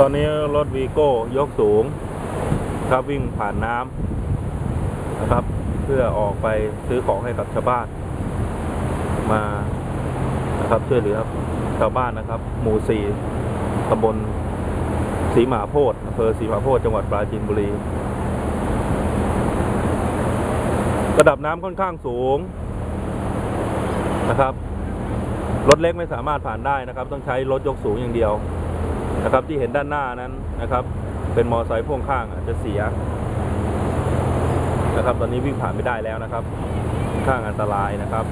ตอนนี้รถวีโก้ยกสูงครับวิ่งผ่านน้ำนะครับ เพื่อออกไปซื้อของให้กับชาวบ้านมานะครับช่วยเหลือชาวบ้านนะครับ หมู่สี่ตำบลศรีมาโพธิ์อำเภอศรีมาโพธิ์จังหวัดปราจีนบุรีระดับน้ำค่อนข้างสูงนะครับรถเล็กไม่สามารถผ่านได้นะครับ ต้องใช้รถยกสูงอย่างเดียว นะครับที่เห็นด้านหน้านั้นนะครับ เป็นมอเตอร์ไซค์พ่วงข้างอาจจะเสียนะครับ ตอนนี้วิ่งผ่านไม่ได้แล้วนะครับ ข้างอันตรายนะครับ